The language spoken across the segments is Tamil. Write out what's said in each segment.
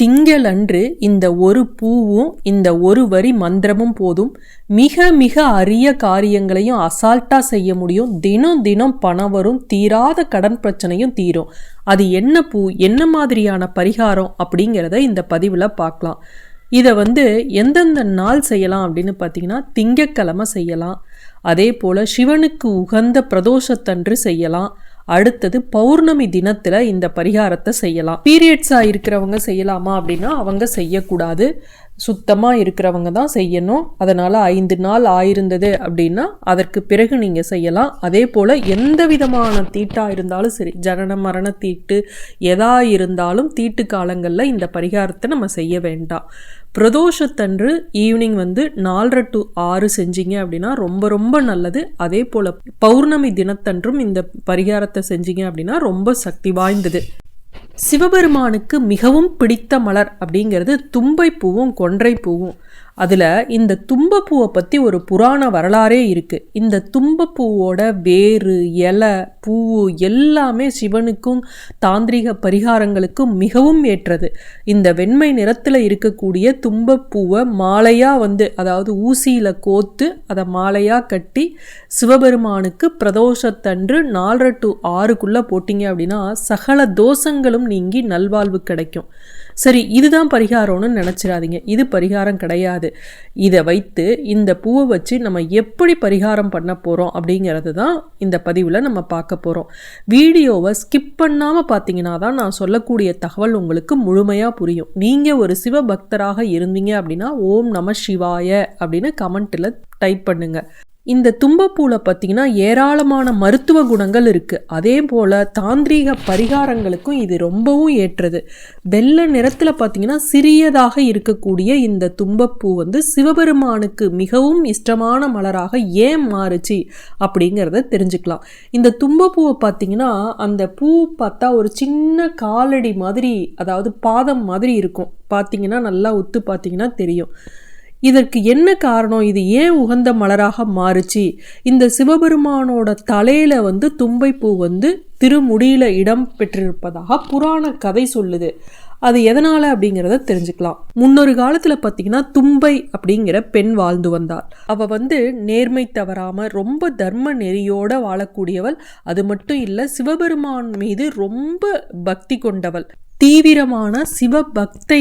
திங்களன்று இந்த ஒரு பூவும் இந்த ஒரு வரி மந்திரமும் போதும். மிக மிக அரிய காரியங்களையும் அசால்ட்டாக செய்ய முடியும். தினம் தினம் பணம் வரும். தீராத கடன் பிரச்சனையும் தீரும். அது என்ன பூ என்ன மாதிரியான பரிகாரம் அப்படிங்கிறத இந்த பதிவில் பார்க்கலாம். இதை வந்து எந்தெந்த நாள் செய்யலாம் அப்படின்னு பார்த்தீங்கன்னா திங்கக்கிழமை செய்யலாம். அதே போல் சிவனுக்கு உகந்த பிரதோஷத்தன்று செய்யலாம். அடுத்தது பௌர்ணமி தினத்தில் இந்த பரிகாரத்தை செய்யலாம். பீரியட்ஸாக இருக்கிறவங்க செய்யலாமா அப்படின்னா அவங்க செய்யக்கூடாது. சுத்தமாக இருக்கிறவங்க தான் செய்யணும். அதனால் ஐந்து நாள் ஆயிருந்தது அப்படின்னா அதற்கு பிறகு நீங்கள் செய்யலாம். அதே போல் எந்த விதமான தீட்டாக இருந்தாலும் சரி ஜனன மரண தீட்டு எதா இருந்தாலும் தீட்டு காலங்களில் இந்த பரிகாரத்தை நம்ம செய்ய வேண்டாம். பிரதோஷத்தன்று ஈவினிங் வந்து நாலரை டு ஆறு செஞ்சீங்க அப்படின்னா ரொம்ப ரொம்ப நல்லது. அதே போல் பௌர்ணமி தினத்தன்றும் இந்த பரிகாரத்தை செஞ்சீங்க அப்படின்னா ரொம்ப சக்தி வாய்ந்தது. சிவபெருமானுக்கு மிகவும் பிடித்த மலர் அப்படிங்கிறது தும்பை பூவும் கொன்றை பூவும் அதில் இந்த தும்பப்பூவை பற்றி ஒரு புராண வரலாறே இருக்குது இந்த தும்பப்பூவோட வேறு இலை பூ எல்லாமே சிவனுக்கும் தாந்திரிக பரிகாரங்களுக்கும் மிகவும் ஏற்றது. இந்த வெண்மை நிறத்தில் இருக்கக்கூடிய தும்பப்பூவை மாலையாக வந்து அதாவது ஊசியில் கோத்து அதை மாலையாக கட்டி சிவபெருமானுக்கு பிரதோஷத்தன்று நாலரை டு ஆறுக்குள்ளே போட்டிங்க அப்படின்னா சகல தோஷங்களும் நீங்கி நல்வாழ்வு கிடைக்கும். சரி இதுதான் பரிகாரம்னு நினச்சிடாதீங்க. இது பரிகாரம் கிடையாது. இதை வைத்து இந்த பூவை வச்சு நம்ம எப்படி பரிகாரம் பண்ண போகிறோம் அப்படிங்கிறது தான் இந்த பதிவில் நம்ம பார்க்க போகிறோம் வீடியோவை ஸ்கிப் பண்ணாமல் பார்த்தீங்கன்னா தான் நான் சொல்லக்கூடிய தகவல் உங்களுக்கு முழுமையாக புரியும். நீங்கள் ஒரு சிவபக்தராக இருந்தீங்க அப்படின்னா ஓம் நம சிவாய அப்படின்னு கமெண்ட்டில் டைப் பண்ணுங்கள் இந்த தும்பப்பூவில் பார்த்தீங்கன்னா ஏராளமான மருத்துவ குணங்கள் இருக்குது அதே போல் தாந்திரீக பரிகாரங்களுக்கும் இது ரொம்பவும் ஏற்றது. வெள்ளை நிறத்தில் பார்த்தீங்கன்னா சிறியதாக இருக்கக்கூடிய இந்த தும்பப்பூ வந்து சிவபெருமானுக்கு மிகவும் இஷ்டமான மலராக ஏன் மாறுச்சு அப்படிங்கிறத தெரிஞ்சுக்கலாம். இந்த தும்பப்பூவை பார்த்தீங்கன்னா அந்த பூ பார்த்தா ஒரு சின்ன காலடி மாதிரி அதாவது பாதம் மாதிரி இருக்கும். பார்த்தீங்கன்னா நல்லா உத்து பார்த்தீங்கன்னா தெரியும். இதற்கு என்ன காரணம்? இது ஏன் உகந்த மலராக மாறுச்சு? இந்த சிவபெருமானோட தலையில் வந்து தும்பைப்பூ வந்து திருமுடியில் இடம் பெற்றிருப்பதாக புராண கதை சொல்லுது. அது எதனால அப்படிங்கிறத தெரிஞ்சுக்கலாம். முன்னொரு காலத்தில் பார்த்தீங்கன்னா தும்பை அப்படிங்கிற பெண் வாழ்ந்து வந்தாள். அவள் வந்து நேர்மை தவறாமல் ரொம்ப தர்ம நெறியோடு வாழக்கூடியவள். அது மட்டும் இல்லை சிவபெருமான் மீது ரொம்ப பக்தி கொண்டவள். தீவிரமான சிவ பக்தை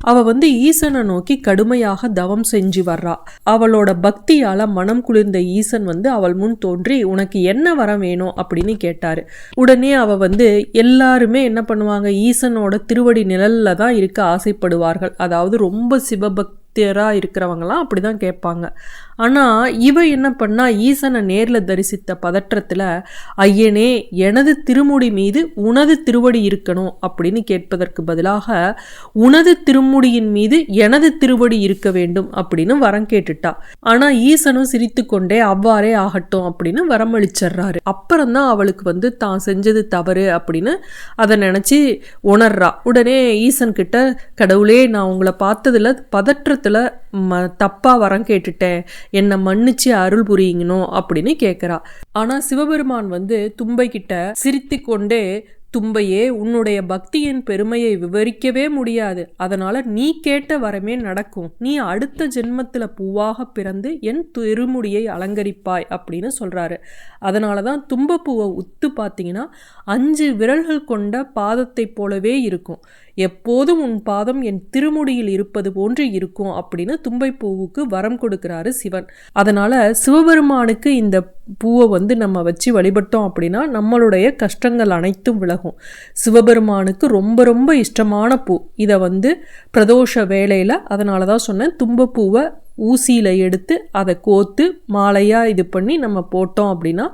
அவ வந்து ஈசனை நோக்கி கடுமையாக தவம் செஞ்சு வர்றா. அவளோட பக்தியால மனம் குளிர்ந்த ஈசன் வந்து அவள் முன் தோன்றி உனக்கு என்ன வரம் வேணும்? அப்படின்னு கேட்டாரு. உடனே அவ வந்து எல்லாருமே என்ன பண்ணுவாங்க? ஈசனோட திருவடி நிழல்ல தான் இருக்க ஆசைப்படுவார்கள். அதாவது ரொம்ப சிவபக்தியராக இருக்கிறவங்களாம் அப்படி தான் கேட்பாங்க. ஆனால் இவ என்ன பண்ணா ஈசனை நேரில் தரிசித்த பதற்றத்தில் ஐயனே எனது திருமுடி மீது உனது திருவடி இருக்கணும் அப்படின்னு கேட்பதற்கு பதிலாக உனது திருமுடியின் மீது எனது திருவடி இருக்க வேண்டும் அப்படின்னு வரம் கேட்டுட்டா. ஆனால் ஈசனும் சிரித்து கொண்டே அவ்வாறே ஆகட்டும் அப்படின்னு வரமளிச்சிடுறாரு அப்புறம்தான் அவளுக்கு வந்து தான் செஞ்சது தவறு அப்படின்னு அதை நினச்சி உணர்றா. உடனே ஈசன் கிட்ட கடவுளே நான் உங்களை பார்த்ததில் பதற்றத்தில் ம தப்பாக வரம் கேட்டுட்டேன். என்னை மன்னிச்சு அருள் புரியுங்கணும் அப்படின்னு கேட்குறா ஆனால் சிவபெருமான் வந்து தும்பை கிட்ட சிரித்து கொண்டே தும்பையே உன்னுடைய பக்தியின் பெருமையை விவரிக்கவே முடியாது. அதனால நீ கேட்ட வரமே நடக்கும். நீ அடுத்த ஜென்மத்தில் பூவாக பிறந்து என் திருமுடியை அலங்கரிப்பாய் அப்படின்னு சொல்கிறாரு அதனால தான் தும்பப்பூவை உத்து பார்த்தீங்கன்னா அஞ்சு விரல்கள் கொண்ட பாதத்தை போலவே இருக்கும். எப்போதும் உன் பாதம் என் திருமுடியில் இருப்பது போன்று இருக்கும் அப்படின்னு தும்பை பூவுக்கு வரம் கொடுக்கிறாரு சிவன். அதனால் சிவபெருமானுக்கு இந்த பூவை வந்து நம்ம வச்சு வழிபட்டோம் அப்படின்னா நம்மளுடைய கஷ்டங்கள் அனைத்தும் விலகும். சிவபெருமானுக்கு ரொம்ப ரொம்ப இஷ்டமான பூ. இதை வந்து பிரதோஷ வேலையில் அதனால தான் சொன்னேன். தும்பப்பூவை ஊசியில் எடுத்து அதை கோத்து மாலையாக இது பண்ணி நம்ம போட்டோம் அப்படின்னா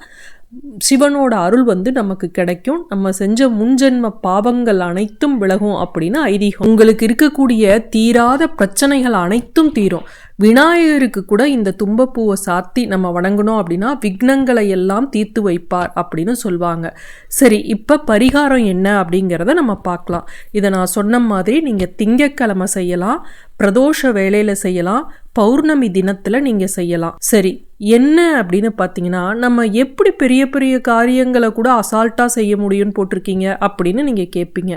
சிவனோட அருள் வந்து நமக்கு கிடைக்கும். நம்ம செஞ்ச முன்ஜென்ம பாவங்கள் அனைத்தும் விலகும் அப்படின்னு ஐதீகம். உங்களுக்கு இருக்கக்கூடிய தீராத பிரச்சனைகள் அனைத்தும் தீரும். விநாயகருக்கு கூட இந்த தும்பப்பூவை சாத்தி நம்ம வணங்கணும் அப்படின்னா விக்னங்களை எல்லாம் தீர்த்து வைப்பார் அப்படின்னு சொல்லுவாங்க சரி இப்போ பரிகாரம் என்ன அப்படிங்கிறத நம்ம பார்க்கலாம். இதை நான் சொன்ன மாதிரி நீங்கள் திங்கக்கிழமை செய்யலாம் பிரதோஷ வேலையில் செய்யலாம் பௌர்ணமி தினத்தில் நீங்கள் செய்யலாம். சரி என்ன அப்படின்னு பார்த்தீங்கன்னா நம்ம எப்படி பெரிய பெரிய காரியங்களை கூட அசால்ட்டாக செய்ய முடியும்னு போட்டிருக்கீங்க அப்படின்னு நீங்கள் கேட்பீங்க.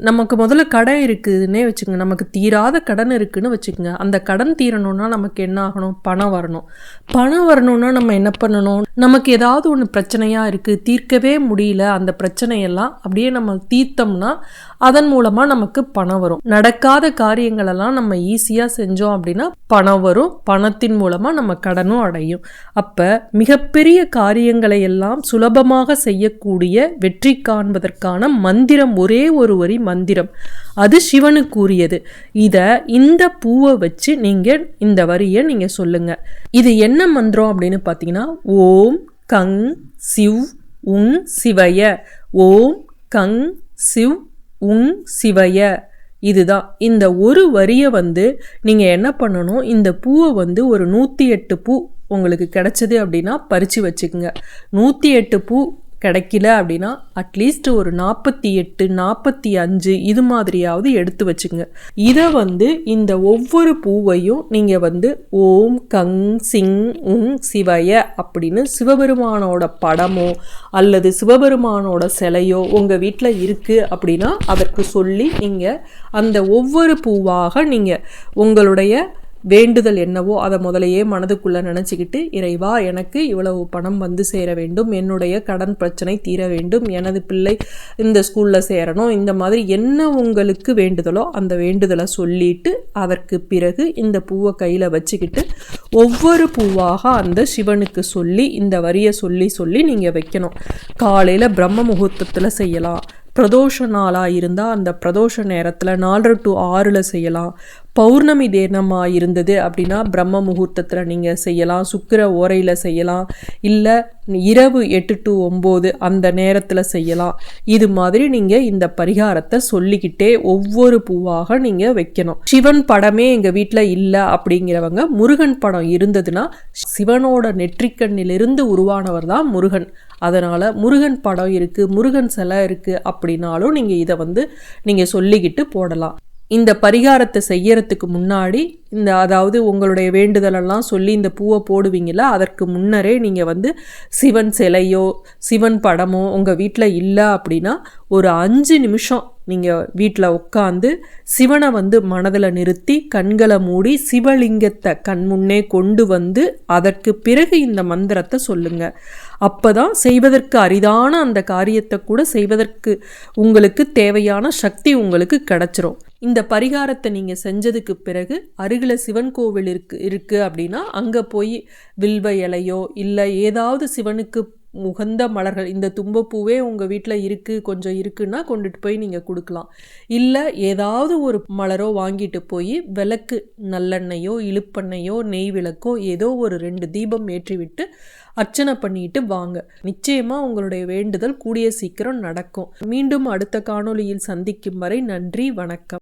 நமக்கு முதல்ல கடன் இருக்குதுன்னே வச்சுக்கோங்க. நமக்கு தீராத கடன் இருக்குதுன்னு வச்சுக்கோங்க. அந்த கடன் தீரணும்னா நமக்கு என்ன ஆகணும்? பணம் வரணும். பணம் வரணும்னா நம்ம என்ன பண்ணணும்? நமக்கு ஏதாவது ஒன்று பிரச்சனையாக இருக்குது தீர்க்கவே முடியல. அந்த பிரச்சனையெல்லாம் அப்படியே நம்ம தீர்த்தோம்னா அதன் மூலமாக நமக்கு பணம் வரும். நடக்காத காரியங்களெல்லாம் நம்ம ஈஸியாக செஞ்சோம் அப்படின்னா பணம் வரும். பணத்தின் மூலமாக நம்ம கடனும் அடையும். அப்போ மிகப்பெரிய காரியங்களை எல்லாம் சுலபமாக செய்யக்கூடிய வெற்றி காண்பதற்கான மந்திரம் ஒரே ஒரு வரி மந்திரம். அது சிவனுக்குரியது இதை இந்த பூவை வச்சு நீங்கள் இந்த வரியை நீங்கள் சொல்லுங்கள் இது என்ன மந்திரம் அப்படின்னு பார்த்தீங்கன்னா ஓம் கங் சிவ் உங் சிவய. ஓம் கங் சிவ் உங் சிவய. இதுதான். இந்த ஒரு வரியை வந்து நீங்கள் என்ன பண்ணணும்? இந்த பூவை வந்து ஒரு நூற்றி எட்டு பூ உங்களுக்கு கிடச்சிது அப்படின்னா பறித்து வச்சுக்கோங்க. நூற்றி எட்டு பூ கிடைக்கல அப்படின்னா அட்லீஸ்ட் ஒரு நாற்பத்தி எட்டு நாற்பத்தி அஞ்சு இது மாதிரியாவது எடுத்து வச்சுங்க இதை வந்து இந்த ஒவ்வொரு பூவையும் நீங்கள் வந்து ஓம் கங் சிங் உங் சிவய அப்படின்னு சிவபெருமானோட படமோ அல்லது சிவபெருமானோட சிலையோ உங்கள் வீட்டில் இருக்குது அப்படின்னா அதற்கு சொல்லி நீங்கள் அந்த ஒவ்வொரு பூவாக நீங்கள் உங்களுடைய வேண்டுதல் என்னவோ அதை முதலையே மனதுக்குள்ளே நினச்சிக்கிட்டு இறைவா எனக்கு இவ்வளவு பணம் வந்து சேர வேண்டும் என்னுடைய கடன் பிரச்சனை தீர வேண்டும் எனது பிள்ளை இந்த ஸ்கூலில் சேரணும் இந்த மாதிரி என்ன உங்களுக்கு வேண்டுதலோ அந்த வேண்டுதலை சொல்லிட்டு அதற்கு பிறகு இந்த பூவை கையில் வச்சுக்கிட்டு ஒவ்வொரு பூவாக அந்த சிவனுக்கு சொல்லி இந்த வரியை சொல்லி சொல்லி நீங்கள் வைக்கணும். காலையில் பிரம்ம முகூர்த்தத்தில் செய்யலாம். பிரதோஷ நாளாக இருந்தால் அந்த பிரதோஷ நேரத்தில் நாலரை டு ஆறில் செய்யலாம். பௌர்ணமி தினமாக இருந்தது அப்படின்னா பிரம்ம முகூர்த்தத்தில் நீங்கள் செய்யலாம். சுக்கர ஓரையில் செய்யலாம். இல்லை இரவு எட்டு டு ஒம்பது அந்த நேரத்தில் செய்யலாம். இது மாதிரி நீங்கள் இந்த பரிகாரத்தை சொல்லிக்கிட்டே ஒவ்வொரு பூவாக நீங்கள் வைக்கணும். சிவன் படமே எங்கள் வீட்டில் இல்லை அப்படிங்கிறவங்க முருகன் படம் இருந்ததுன்னா சிவனோட நெற்றிக்கண்ணிலிருந்து உருவானவர் தான் முருகன். அதனால் முருகன் படம் இருக்குது முருகன் சிலை இருக்குது அப்படின்னாலும் நீங்கள் இதை வந்து நீங்கள் சொல்லிக்கிட்டு போடலாம். இந்த பரிகாரத்தை செய்யறதுக்கு முன்னாடி இந்த அதாவது உங்களுடைய வேண்டுதலெல்லாம் சொல்லி இந்த பூவை போடுவீங்கள அதற்கு முன்னரே நீங்கள் வந்து சிவன் சிலையோ சிவன் படமோ உங்கள் வீட்டில் இல்லை அப்படின்னா ஒரு அஞ்சு நிமிஷம் நீங்கள் வீட்டில் உட்காந்து சிவனை வந்து மனதில் நிறுத்தி கண்களை மூடி சிவலிங்கத்தை கண் முன்னே கொண்டு வந்து அதற்கு பிறகு இந்த மந்திரத்தை சொல்லுங்கள் அப்போ தான் செய்வதற்கு அரிதான அந்த காரியத்தை கூட செய்வதற்கு உங்களுக்கு தேவையான சக்தி உங்களுக்கு கிடச்சிரும். இந்த பரிகாரத்தை நீங்கள் செஞ்சதுக்கு பிறகு அருகில் சிவன் கோவில் இருக்கு இருக்குது அப்படின்னா அங்கே போய் வில்வ இலையோ இல்லை ஏதாவது சிவனுக்கு உகந்த மலர்கள் இந்த தும்பப்பூவே உங்கள் வீட்டில் இருக்குது கொஞ்சம் இருக்குன்னா கொண்டுட்டு போய் நீங்கள் கொடுக்கலாம். இல்லை ஏதாவது ஒரு மலரோ வாங்கிட்டு போய் விளக்கு நல்லெண்ணெயோ இழுப்பெண்ணையோ நெய் விளக்கோ ஏதோ ஒரு ரெண்டு தீபம் ஏற்றிவிட்டு அர்ச்சனை பண்ணிட்டு வாங்க. நிச்சயமாக உங்களுடைய வேண்டுதல் கூடிய சீக்கிரம் நடக்கும். மீண்டும் அடுத்த காணொளியில் சந்திக்கும் வரை நன்றி வணக்கம்.